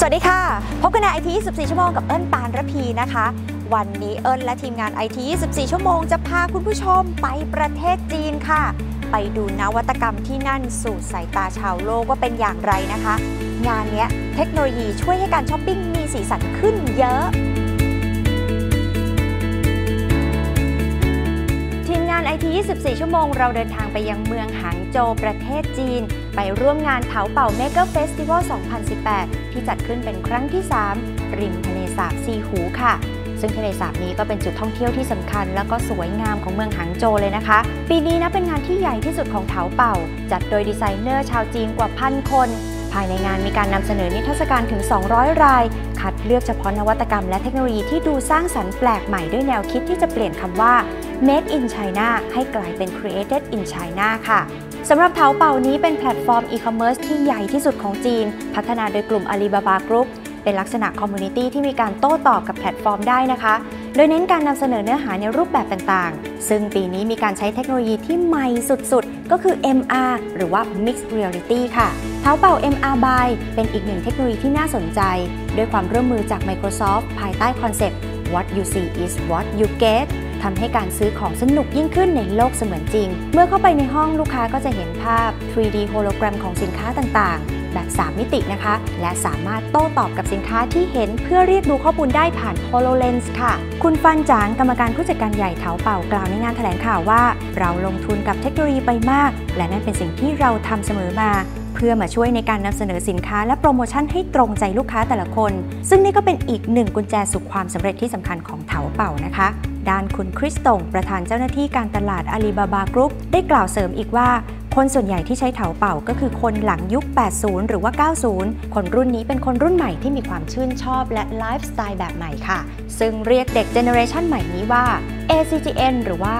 สวัสดีค่ะ พบกันในไอที24 ชั่วโมงกับเอิญปานระพีนะคะ วันนี้เอิญและทีมงานไอที24 ชั่วโมงจะพาคุณผู้ชมไปประเทศจีนค่ะ ไปดูนวัตกรรมที่นั่นสู่สายตาชาวโลกว่าเป็นอย่างไรนะคะ งานนี้เทคโนโลยีช่วยให้การช้อปปิ้งมีสีสันขึ้นเยอะทีมงานไอที24 ชั่วโมง เราเดินทางไปยังเมืองหางโจวประเทศจีน ไปร่วมงานเถาเป่าเมก a เฟสติวัล2018 ที่จัดขึ้นเป็นครั้งที่ 3 ริมทะเลสาบซีหูค่ะ ซึ่งทะเลสาบนี้ก็เป็นจุดท่องเที่ยวที่สำคัญ และก็สวยงามของเมืองหางโจเลยนะคะ ปีนี้นะเป็นงานที่ใหญ่ที่สุดของเถาเป่า จัดโดยดีไซเนอร์ชาวจีนกว่าพันคนภายในงานมีการนำเสนอนิทรรศการถึง 200 ราย คัดเลือกเฉพาะนวัตกรรมและเทคโนโลยีที่ดูสร้างสรรค์แปลกใหม่ด้วยแนวคิดที่จะเปลี่ยนคำว่า Made in China ให้กลายเป็น Created in China ค่ะสำหรับเถาเป่านี้เป็นแพลตฟอร์มอีคอมเมิร์ซที่ใหญ่ที่สุดของจีน พัฒนาโดยกลุ่ม Alibaba Group เป็นลักษณะคอมมูนิตี้ที่มีการโต้ตอบกับแพลตฟอร์มได้นะคะ โดยเน้นการนำเสนอเนื้อหาในรูปแบบต่างๆ ซึ่งปีนี้มีการใช้เทคโนโลยีที่ใหม่สุดๆ ก็คือ MR หรือว่า Mixed Reality ค่ะเท้าเป่า MR by เป็นอีกหนึ่งเทคโนโลยีที่น่าสนใจ ด้วยความร่วมมือจาก Microsoft ภายใต้คอนเซปต์ What you see is what you get ทำให้การซื้อของสนุกยิ่งขึ้นในโลกเสมือนจริง เมื่อเข้าไปในห้องลูกค้าก็จะเห็นภาพ 3D hologram ของสินค้าต่างๆ แบบ 3 มิตินะคะ และสามารถโต้ตอบกับสินค้าที่เห็นเพื่อเรียกดูข้อมูลได้ผ่าน HoloLens ค่ะ คุณฟันจางกรรมการผู้จัดการใหญ่เถาเป่ากล่าวในงานแถลงข่าวว่า เราลงทุนกับเทคโนโลยีไปมาก และนั่นเป็นสิ่งที่เราทำเสมอมาเพื่อมาช่วยในการนำเสนอสินค้าและโปรโมชั่นให้ตรงใจลูกค้าแต่ละคน ซึ่งนี่ก็เป็นอีกหนึ่งกุญแจสู่ความสำเร็จที่สำคัญของเถาเป่านะคะ ด้านคุณคริสตงประธานเจ้าหน้าที่การตลาดอาลีบาบากรุ๊ปได้กล่าวเสริมอีกว่าคนส่วนใหญ่ที่ใช้เถาเป่าก็คือคนหลังยุค 80 หรือว่า 90 คนรุ่นนี้เป็นคนรุ่นใหม่ที่มีความชื่นชอบและไลฟ์สไตล์แบบใหม่ค่ะ ซึ่งเรียกเด็กเจเนอเรชันใหม่นี้ว่า ACGN หรือว่า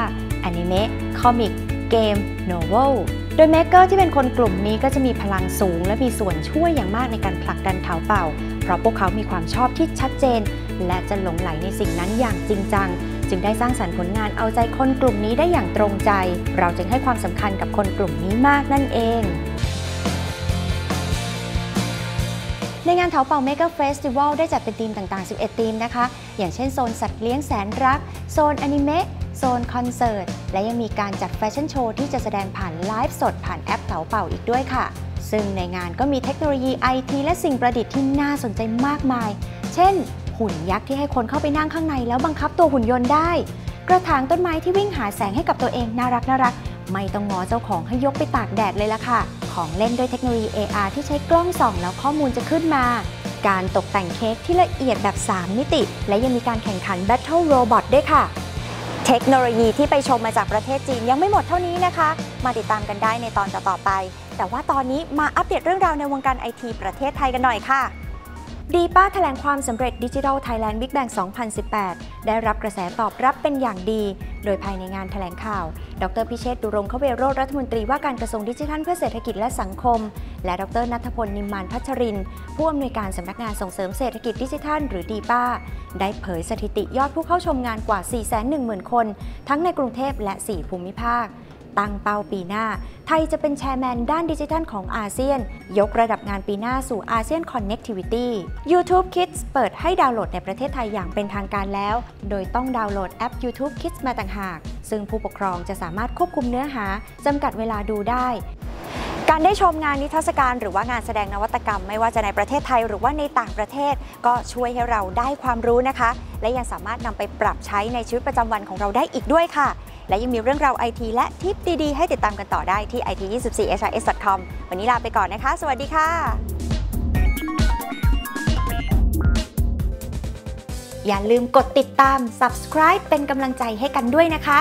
Anime Comic Game Novel โดยเมกเกอร์ที่เป็นคนกลุ่มนี้ก็จะมีพลังสูง และมีส่วนช่วยอย่างมากในการผลักดันเถาเป่า เพราะพวกเขามีความชอบที่ชัดเจน และจะหลงไหลในสิ่งนั้นอย่างจริงจัง จึงได้สร้างสรรค์ผลงานเอาใจคนกลุ่มนี้ได้อย่างตรงใจ เราจึงให้ความสำคัญกับคนกลุ่มนี้มากนั่นเองในงานเถาเป่าเมก a เฟสติวัลได้จัดเป็นธีมต่างๆ 11 ธีมนะคะ อย่างเช่นโซนสัตว์เลี้ยงแสนรัก โซนอนิเมะ โซนคอนเสิร์ต และยังมีการจัดแฟชั่นโชว์ที่จะแสดงผ่านไลฟ์สดผ่านแอปเถาเป่าอีกด้วยค่ะ ซึ่งในงานก็มีเทคโนโลยีไอทีและสิ่งประดิษฐ์ที่น่าสนใจมากมาย เช่น หุ่นยักษ์ที่ให้คนเข้าไปนั่งข้างในแล้วบังคับตัวหุ่นยนต์ได้ กระถางต้นไม้ที่วิ่งหาแสงให้กับตัวเองน่ารักน่ารัก ไม่ต้องงอเจ้าของให้ยกไปตากแดดเลยละค่ะ ของเล่นด้วยเทคโนโลยี AR ที่ใช้กล้องส่องแล้วข้อมูลจะขึ้นมา การตกแต่งเค้กที่ละเอียดแบบ 3 มิติ และยังมีการแข่งขัน Battle Robot ด้วยค่ะเทคโนโลยีที่ไปชมมาจากประเทศจีนยังไม่หมดเท่านี้นะคะ มาติดตามกันได้ในตอนต่อๆไป แต่ว่าตอนนี้มาอัปเดตเรื่องราวในวงการไอทีประเทศไทยกันหน่อยค่ะ ดีป้าแถลงความสำเร็จดิจิทัลไทยแลนด์บิ๊กแบง2018 ได้รับกระแสตอบรับเป็นอย่างดี โดยภายในงานแถลงข่าว ดรพิเชษดุรงคเวโรจน์รัฐมนตรีว่าการกระทรวงดิจิทัลเพื่อเศรษฐกิจและสังคม และดรนัทพล นิมมานพัชริน ผู้อำนวยการสำนักงานส่งเสริมเศรษฐกิจดิจิทัล หรือดีป้า ได้เผยสถิติยอดผู้เข้าชมงานกว่า 410,000 คน ทั้งในกรุงเทพและ 4 ภูมิภาค ตั้งเป้าปีหน้า ไทยจะเป็นแชร์แมนด้านดิจิทัลของอาเซียน ยกระดับงานปีหน้าสู่อาเซียน Connectivity YouTube Kids เปิดให้ดาวน์โหลดในประเทศไทยอย่างเป็นทางการแล้ว โดยต้องดาวน์โหลดแอป YouTube Kids มาต่างหาก ซึ่งผู้ปกครองจะสามารถควบคุมเนื้อหาจำกัดเวลาดูได้การได้ชมงานนิทรรศการหรือว่างานแสดงนวัตกรรม ไม่ว่าจะในประเทศไทยหรือว่าในต่างประเทศ ก็ช่วยให้เราได้ความรู้นะคะ และยังสามารถนำไปปรับใช้ในชีวิตประจำวันของเราได้อีกด้วยค่ะ และยังมีเรื่องราวไอทีและทิปดีๆ ให้ติดตามกันต่อได้ที่ it24hrs.com วันนี้ลาไปก่อนนะคะ สวัสดีค่ะ อย่าลืมกดติดตาม subscribe เป็นกำลังใจให้กันด้วยนะคะ